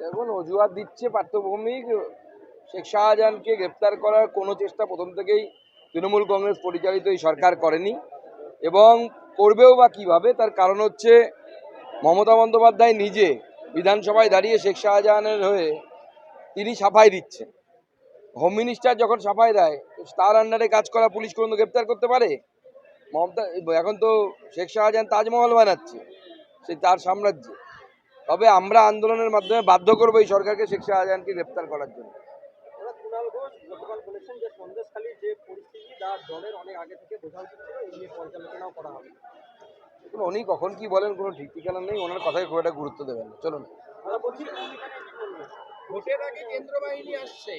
দেখুন, অজুহাত দিচ্ছে পার্থভৌমিক শেখ শাহজাহানকে গ্রেপ্তার করার কোনো চেষ্টা প্রথম থেকেই তৃণমূল কংগ্রেস পরিচালিত এই সরকার করেনি। এবং করবেও বা কীভাবে, তার কারণ হচ্ছে মমতা বন্দ্যোপাধ্যায় নিজে বিধানসভায় দাঁড়িয়ে শেখ শাহজাহানের হয়ে তিনি সাফাই দিচ্ছেন। হোম মিনিস্টার যখন সাফাই দেয় তার আন্ডারে কাজ করা পুলিশ কোনো গ্রেপ্তার করতে পারে? মমতা এখন তো শেখ শাহজাহান তাজমহল বানাচ্ছে সে তার সাম্রাজ্যে। তবে আমরা আন্দোলনের মাধ্যমে বাধ্য করব এই সরকারকে শেখ শাহজাহানকে গ্রেপ্তার করার জন্য। উনি কখন কি বলেন কোনো ঠিক ঠিকানা নেই ওনার কথায় খুব একটা গুরুত্ব দেবেন না। চলুন। ভোটের আগে কেন্দ্র বাহিনী আসছে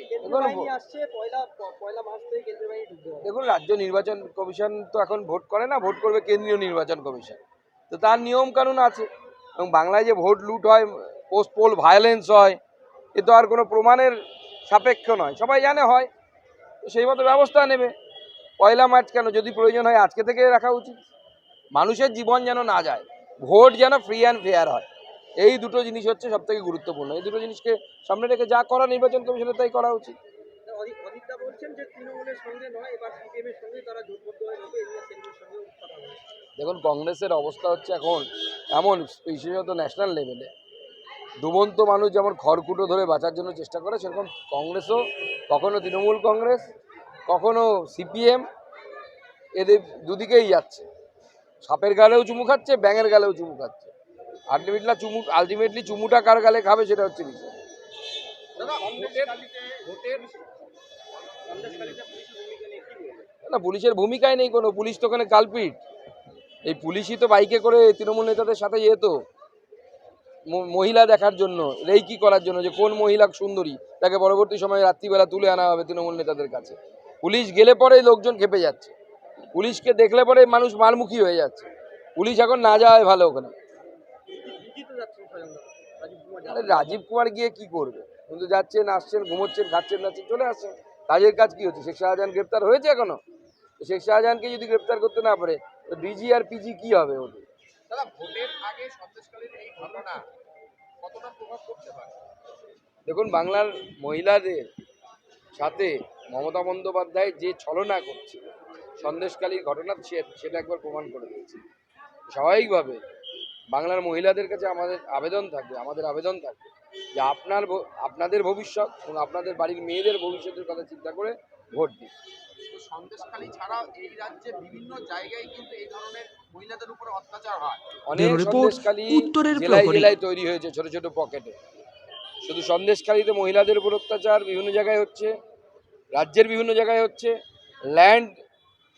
আসছে পয়লা পয়লা মাস থেকে কেন্দ্রীয় বাহিনী দেখুন রাজ্য নির্বাচন কমিশন তো এখন ভোট করে না ভোট করবে কেন্দ্রীয় নির্বাচন কমিশন। তো তার নিয়ম কানুন আছে। এবং বাংলায় যে ভোট লুট হয় পোস্ট পোল ভায়োলেন্স হয় এ তো আর কোনো প্রমাণের সাপেক্ষ নয়। সবাই জানে হয় তো সেই মতো ব্যবস্থা নেবে। পয়লা মার্চ কেন? যদি প্রয়োজন হয় আজকে থেকে রাখা উচিত। মানুষের জীবন যেন না যায় ভোট যেন ফ্রি অ্যান্ড ফেয়ার হয়। এই দুটো জিনিস হচ্ছে সব থেকে গুরুত্বপূর্ণ। এই দুটো জিনিসকে সামনে রেখে যা করা নির্বাচন কমিশনের তাই করা উচিত। দেখুন কংগ্রেসের অবস্থা হচ্ছে এখন এমন বিশেষত ন্যাশনাল লেভেলে। ডুবন্ত মানুষ যেমন খড়কুটো ধরে বাঁচার জন্য চেষ্টা করে সেরকম কংগ্রেসও কখনো তৃণমূল কংগ্রেস কখনো সিপিএম এদের দুদিকেই যাচ্ছে। সাপের গালেও চুমু খাচ্ছে ব্যাঙের গালেও চুমু খাচ্ছে। আলটিমেটলি চুমু আলটিমেটলি চুমুটা কার গালে খাবে সেটা হচ্ছে বিষয়। না পুলিশের ভূমিকায় নেই কোনো পুলিশ তো ওখানে কালপিট। এই পুলিশই তো বাইকে করে তৃণমূল নেতাদের সাথে যেত ম- মহিলা দেখার জন্য রেইকি করার জন্য যে কোন মহিলা সুন্দরী তাকে পরবর্তী সময়ে রাত্রিবেলা তুলে আনা হবে তৃণমূল নেতাদের কাছে। পুলিশ গেলে পরে লোকজন খেপে যাচ্ছে। পুলিশকে দেখলে পরে মানুষ মারমুখী হয়ে যাচ্ছে। পুলিশ এখন না যাওয়াই ভালো ওখানে দিদি তো যাচ্ছেন স্বয়ং রাজীব কুমার আরে রাজীব কুমার গিয়ে কি করবে? কিন্তু যাচ্ছেন আসছেন ঘুমোচ্ছেন খাচ্ছেন যাচ্ছেন চলে আসছেন। কাজের কাজ কি হচ্ছে? শেখ শাহজাহান গ্রেপ্তার হয়েছে এখনও? শেখ শাহজাহানকে যদি গ্রেপ্তার করতে না পারে তো ডিজি আর পিজি কি হবে ওদের? দেখুন বাংলার মহিলাদের সাথে মমতা বন্দ্যোপাধ্যায় যে ছলনা করছে সন্দেশকালীর ঘটনা সে- সেটা একবার প্রমাণ করে দিয়েছে। স্বাভাবিকভাবে বাংলার মহিলাদের কাছে আমাদের আবেদন থাকবে আমাদের আবেদন থাকবে যে আপনার আপনাদের ভবিষ্যৎ এবং আপনাদের বাড়ির মেয়েদের ভবিষ্যতের কথা চিন্তা করে ভোট দিন। তো সন্দেশখালী ছাড়াও এই রাজ্যে বিভিন্ন জায়গায় কিন্তু এই ধরনের মহিলাদের উপর অত্যাচার হয়। অনেক সন্দেশখালী জেলায় জেলায় তৈরি হয়েছে ছোট ছোট পকেটে। শুধু সন্দেশখালীতে মহিলাদের উপর অত্যাচার বিভিন্ন জায়গায় হচ্ছে রাজ্যের বিভিন্ন জায়গায় হচ্ছে ল্যান্ড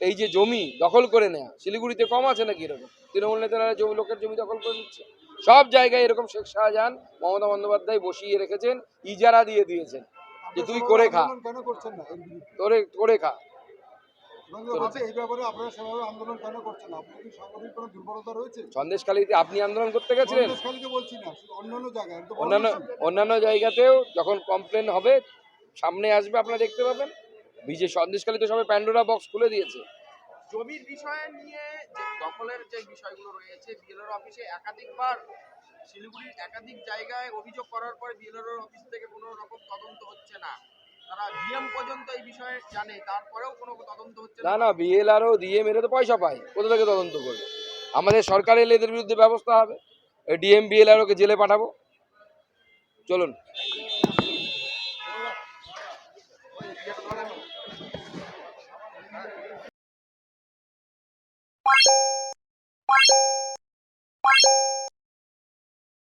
এই যে জমি দখল করে নেওয়া শিলিগুড়িতে কম আছে নাকি এরকম? তৃণমূল নেতারা জমি লোকের জমি দখল করে নিচ্ছে। সব জায়গায় এরকম শেখ শাহজাহান মমতা বন্দ্যোপাধ্যায় বসিয়ে রেখেছেন ইজারা দিয়ে দিয়েছেন যে তুই করে খা। তোরে করে খা। সন্দেশখালীতে আপনি আন্দোলন করতে গেছিলেন। অন্যান্য জায়গাতেও যখন কমপ্লেন হবে সামনে আসবে আপনারা দেখতে পাবেন। বিজে সন্দেশখালী তো সবাই প্যান্ডোরা বক্স খুলে দিয়েছে। জমির বিষয়ে নিয়ে যে দখলের যে বিষয়গুলো রয়েছে বিএলআর অফিসে একাধিকবার শিলিগুড়ির একাধিক জায়গায় অভিযোগ করার পরে বিএলআর অফিস থেকে কোনো রকম তদন্ত হচ্ছে না। তারা ডিএম পর্যন্ত এই বিষয়ে জানে তারপরেও কোনো তদন্ত হচ্ছে না। না বিএলআরও দিয়ে মেরে তো পয়সা পায় কোথা থেকে তদন্ত করবে? আমাদের সরকার এলে এদের বিরুদ্ধে ব্যবস্থা হবে ডিএম বিএলআরওকে জেলে পাঠাবো। চলুন।